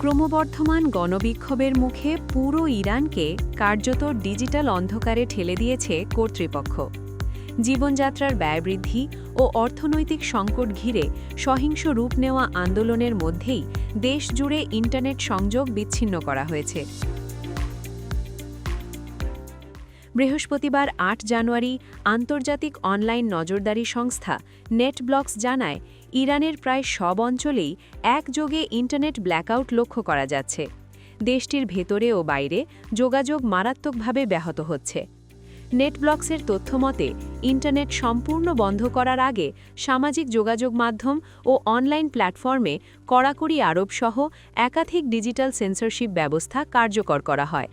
ক্রমবর্ধমান গণবিক্ষোভের মুখে পুরো ইরানকে কার্যত ডিজিটাল অন্ধকারে ঠেলে দিয়েছে কর্তৃপক্ষ। জীবনযাত্রার ব্যয় বৃদ্ধি ও অর্থনৈতিক সংকট ঘিরে সহিংস রূপ নেওয়া আন্দোলনের মধ্যেই দেশ জুড়ে ইন্টারনেট সংযোগ বিচ্ছিন্ন করা হয়েছে। বৃহস্পতিবার আট জানুয়ারি আন্তর্জাতিক অনলাইন নজরদারি সংস্থা নেটব্লকস জানায়, ইরানের প্রায় সব অঞ্চলেই একযোগে ইন্টারনেট ব্ল্যাকআউট লক্ষ্য করা যাচ্ছে। দেশটির ভেতরে ও বাইরে যোগাযোগ মারাত্মকভাবে ব্যাহত হচ্ছে। নেটব্লকসের তথ্যমতে, ইন্টারনেট সম্পূর্ণ বন্ধ করার আগে সামাজিক যোগাযোগ মাধ্যম ও অনলাইন প্ল্যাটফর্মে কড়াকড়ি আরোপসহ একাধিক ডিজিটাল সেন্সরশিপ ব্যবস্থা কার্যকর করা হয়।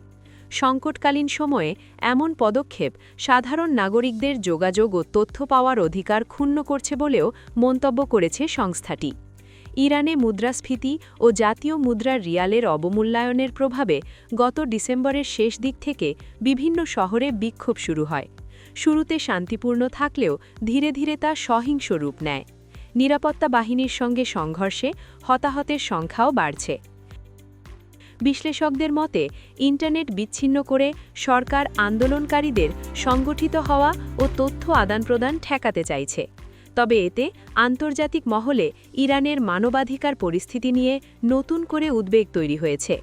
সংকটকালীন সময়ে এমন পদক্ষেপ সাধারণ নাগরিকদের যোগাযোগ ও তথ্য পাওয়ার অধিকার ক্ষুণ্ণ করছে বলেও মন্তব্য করেছে সংস্থাটি। ইরানে মুদ্রাস্ফীতি ও জাতীয় মুদ্রার রিয়ালের অবমূল্যায়নের প্রভাবে গত ডিসেম্বরের শেষ দিক থেকে বিভিন্ন শহরে বিক্ষোভ শুরু হয়। শুরুতে শান্তিপূর্ণ থাকলেও ধীরে ধীরে তা সহিংস রূপ নেয়। নিরাপত্তা বাহিনীর সঙ্গে সংঘর্ষে হতাহতের সংখ্যাও বাড়ছে। বিশ্লেষকদের মতে, ইন্টারনেট বিচ্ছিন্ন করে সরকার আন্দোলনকারীদের সংগঠিত হওয়া ও তথ্য আদান-প্রদান ঠেকাতে চাইছে। তবে এতে আন্তর্জাতিক মহলে ইরানের মানবাধিকার পরিস্থিতি নিয়ে নতুন করে উদ্বেগ তৈরি হয়েছে।